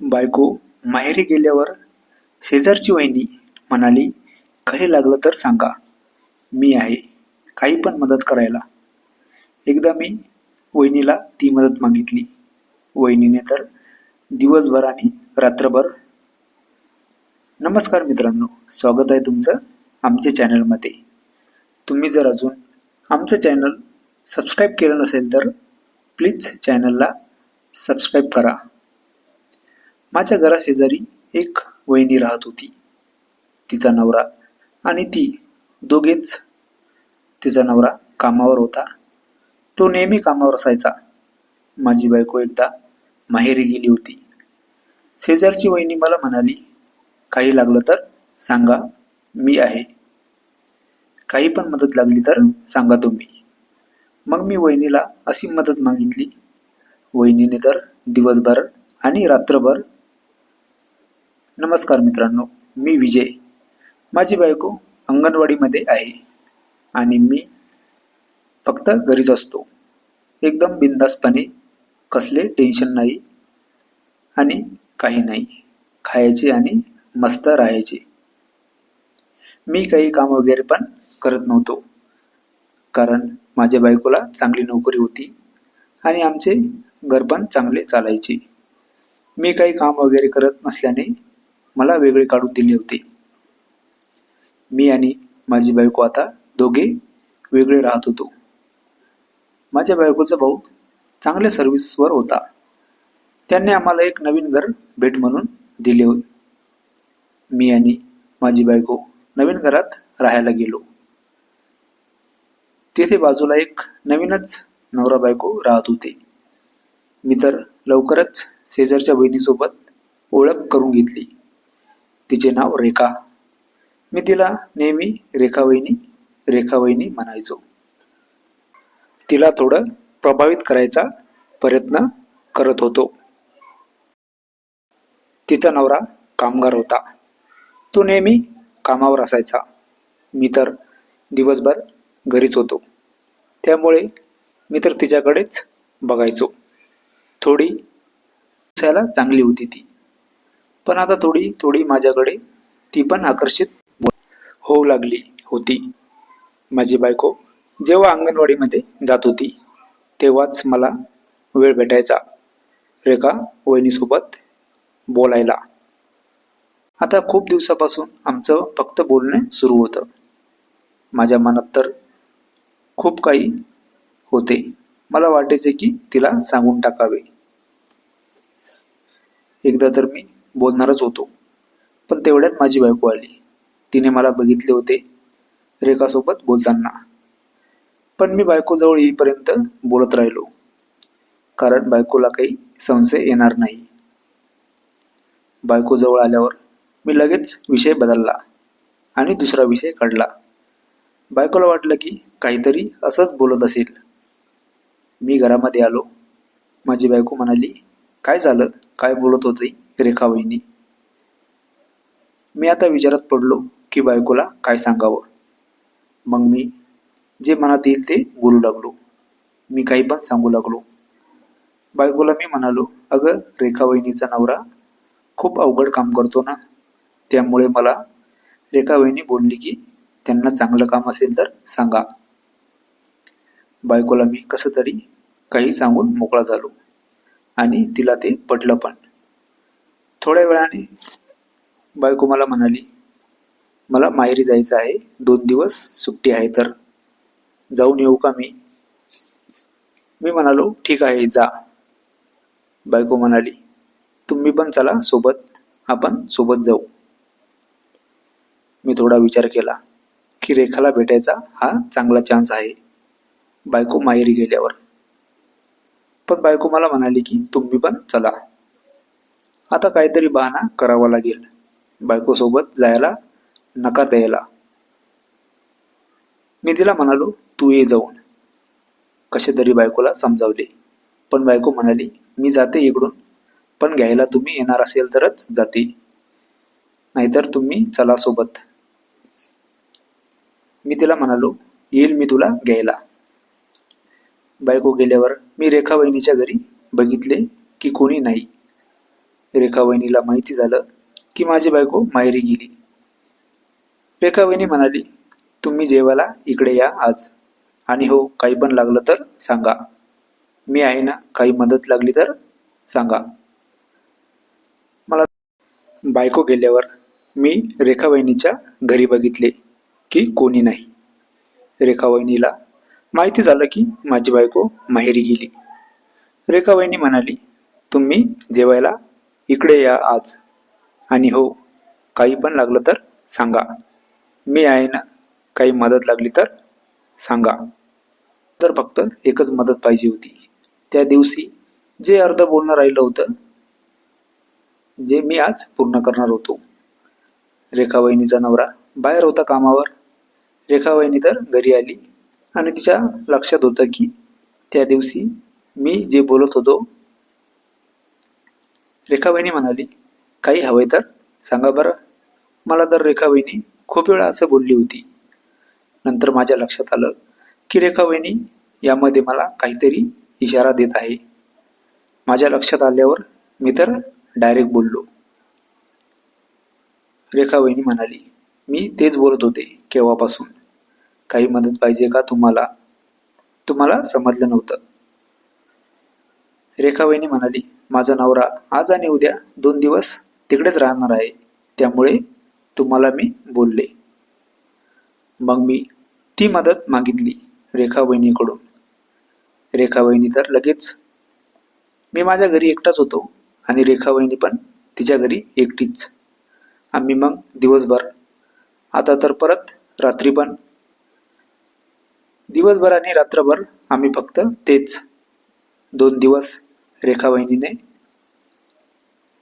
बायको माहेरी गेल्यावर शेजारची वहिनी म्हणाली काही लागलं तर सांगा. मी आहे. काही पण मदत करायला. एकदा मी वहिनीला ती मदत मागितली. वहिनीने तर दिवसभर आणि रात्रभर नमस्कार मित्रांनो स्वागत आहे तुमचं आमच्या चॅनलमध्ये. तुम्ही जर अजून आमचं चॅनल सबस्क्राईब केलं नसेल तर प्लीज चॅनलला सबस्क्राईब करा. माझ्या घराशेजारी एक वहिनी राहत होती. तिचा नवरा आणि ती दोघेच तिचा नवरा कामावर होता. तो नेहमी कामावर असायचा. माझी बायको एकदा माहेरी गेली होती. शेजारची वहिनी मला म्हणाली काही लागलं तर सांगा मी आहे. काही पण मदत लागली तर सांगा तुम्ही. मग मी वहिनीला अशी मदत मागितली. वहिनीने तर दिवसभर आणि रात्रभर नमस्कार मित्रांनो मी विजय. माझी बायको अंगणवाडीमध्ये आहे आणि मी फक्त घरीच असतो. एकदम बिंदासपणे कसले टेन्शन नाही आणि काही नाही. खायचे आणि मस्त राहायचे. मी काही काम वगैरे पण करत नव्हतो. कारण माझ्या बायकोला चांगली नोकरी होती आणि आमचे घर पण चांगले चालायचे. मी काही काम वगैरे करत नसल्याने मला वेगळे काढून दिले होते. मी आणि माझी बायको आता दोघे वेगळे राहत होतो. माझ्या बायकोचा भाऊ चांगल्या सर्व्हिसवर होता. त्यांनी आम्हाला एक नवीन घर भेट म्हणून दिले होते. मी आणि माझी बायको नवीन घरात राहायला गेलो. तेथे बाजूला एक नवीनच नवरा बायको राहत होते. मी तर लवकरच शेजारच्या बहिणीसोबत ओळख करून घेतली. तिचे नाव रेखा. मी तिला नेहमी रेखावहिनी रेखावहिनी म्हणायचो. तिला थोडं प्रभावित करायचा प्रयत्न करत होतो. तिचा नवरा कामगार होता. तो नेहमी कामावर असायचा. मी तर दिवसभर घरीच होतो. त्यामुळे मी तर तिच्याकडेच बघायचो. थोडी दिसायला चांगली होती ती. पण आता थोडी थोडी माझ्याकडे ती पण आकर्षित हो- होऊ लागली होती. माझी बायको जेव्हा अंगणवाडीमध्ये जात होती तेव्हाच मला वेळ भेटायचा. रेखा वहिनीसोबत बोलायला. आता खूप दिवसापासून आमचं फक्त बोलणे सुरू होतं. माझ्या मनात तर खूप काही होते. मला वाटायचे की तिला सांगून टाकावे. एकदा तर मी बोलणारच होतो. पण तेवढ्यात माझी बायको आली. तिने मला बघितले होते रेखासोबत बोलताना. पण मी बायकोजवळ येईपर्यंत बोलत राहिलो. कारण बायकोला काही संशय येणार नाही. बायकोजवळ आल्यावर मी लगेच विषय बदलला आणि दुसरा विषय काढला. बायकोला वाटलं की काहीतरी असंच बोलत असेल. मी घरामध्ये आलो. माझी बायको म्हणाली काय झालं? काय बोलत होती? रेखा वहिनी. मी आता विचारात पडलो की बायकोला काय सांगावं? मग मी जे मनात येईल ते बोलू लागलो. मी काही पण सांगू लागलो. बायकोला मी म्हणालो अगं रेखा वहिनीचा नवरा खूप अवघड काम करतो ना. त्यामुळे मला रेखा वहिनी बोलली की त्यांना चांगलं काम असेल तर सांगा. बायकोला मी कसं तरी काही सांगून मोकळा झालो आणि तिला ते पटलं पण. थोड्या वेळाने बायको मला म्हणाली मला माहेरी जायचं आहे दोन दिवस सुट्टी आहे तर जाऊन येऊ का मी? मी म्हणालो ठीक आहे जा. बायको म्हणाली तुम्ही पण चला सोबत आपण सोबत जाऊ. मी थोडा विचार केला की रेखाला भेटायचा हा चांगला चान्स आहे. बायको माहेरी गेल्यावर. पण बायको मला म्हणाली की तुम्ही पण चला. आता काहीतरी बहाणा करावा लागेल. बायकोसोबत जायला नकार द्यायला मी तिला म्हणालो तू ये जाऊन. कसे तरी बायकोला समजावले. पण बायको म्हणाली मी जाते इकडून पण घ्यायला तुम्ही येणार असेल तरच जाते. नाहीतर तुम्ही चला सोबत. मी तिला म्हणालो येईल मी तुला घ्यायला. बायको गेल्यावर मी रेखा वहिनीच्या घरी बघितले की कोणी नाही. रेखा वहिनीला माहिती झालं की माझी बायको माहेरी गेली. रेखा वहिनी म्हणाली तुम्ही जेवायला इकडे या आज. आणि हो काही पण लागलं तर सांगा. मी आहे ना काही मदत लागली तर सांगा. मला बायको गेल्यावर मी रेखा वहिनीच्या घरी बघितले की कोणी नाही. रेखा वहिनीला माहिती झालं की माझी बायको माहेरी गेली. रेखा वहिनी म्हणाली तुम्ही जेवायला इकडे या आज. आणि हो काही पण लागलं तर सांगा. मी आहे ना काही मदत लागली तर सांगा. तर फक्त एकच मदत पाहिजे होती. त्या दिवशी जे अर्ध बोलणं राहिलं होतं जे मी आज पूर्ण करणार होतो. रेखा वहिनीचा नवरा बाहेर होता कामावर. रेखा वहिनी तर घरी आली. आणि तिच्या लक्षात होतं की त्या दिवशी मी जे बोलत होतो रेखा म्हणाली काही हवंय तर सांगा बरं. मला तर रेखा खूप वेळा असं बोलली होती. नंतर माझ्या लक्षात आलं की रेखा यामध्ये मला काहीतरी इशारा देत आहे. माझ्या लक्षात आल्यावर मी तर डायरेक्ट बोललो. रेखा म्हणाली मी तेच बोलत होते केव्हापासून? काही मदत पाहिजे का तुम्हाला? तुम्हाला समजलं नव्हतं. रेखा म्हणाली माझा नवरा आज आणि उद्या दोन दिवस तिकडेच राहणार आहे. त्यामुळे तुम्हाला मी बोलले. मग मी ती मदत मागितली रेखा वहिनीकडून. रेखा वहिनी तर लगेच मी माझ्या घरी एकटाच होतो आणि रेखा वहिनी पण तिच्या घरी एकटीच. आम्ही मग दिवसभर आता तर परत रात्री पण. दिवसभर आणि रात्रभर आम्ही फक्त तेच. दोन दिवस रेखा वहिनीने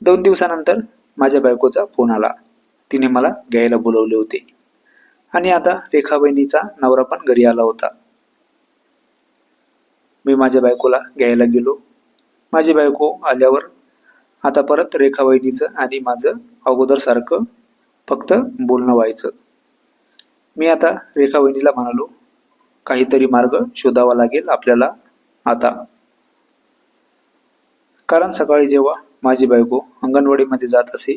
दोन दिवसानंतर माझ्या बायकोचा फोन आला. तिने मला घ्यायला बोलवले होते. आणि आता रेखा बहिणीचा नवरा पण घरी आला होता. मी माझ्या बायकोला घ्यायला गेलो. माझी बायको आल्यावर आता परत रेखा वहिनीचं आणि माझं अगोदर सारखं फक्त बोलणं व्हायचं. मी आता रेखा वहिनीला म्हणालो काहीतरी मार्ग शोधावा लागेल आपल्याला आता. कारण सकाळी जेव्हा माझी बायको अंगणवाडीमध्ये जात असे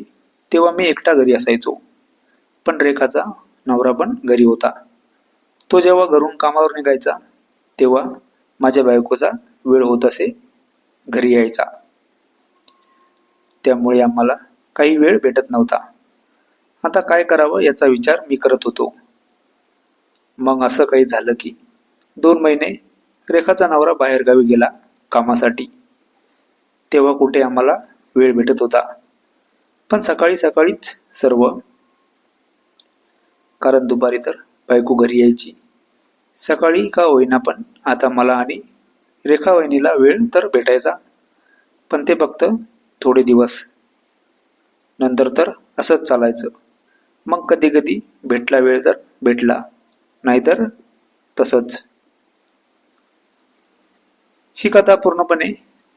तेव्हा मी एकटा घरी असायचो. पण रेखाचा नवरा पण घरी होता. तो जेव्हा घरून कामावर निघायचा तेव्हा माझ्या बायकोचा वेळ होत असे घरी यायचा. त्यामुळे आम्हाला काही वेळ भेटत नव्हता. आता काय करावं याचा विचार मी करत होतो. मग असं काही झालं की दोन महिने रेखाचा नवरा बाहेरगावी गेला कामासाठी. तेव्हा कुठे आम्हाला वेळ भेटत होता. पण सकाळी सकाळीच सर्व. कारण दुपारी तर बायको घरी यायची. सकाळी का होईना पण आता मला आणि रेखा वहिनीला वेळ तर भेटायचा. पण ते फक्त थोडे दिवस. नंतर तर असंच चालायचं. मग कधी कधी भेटला वेळ तर भेटला. नाहीतर तसंच. ही कथा पूर्णपणे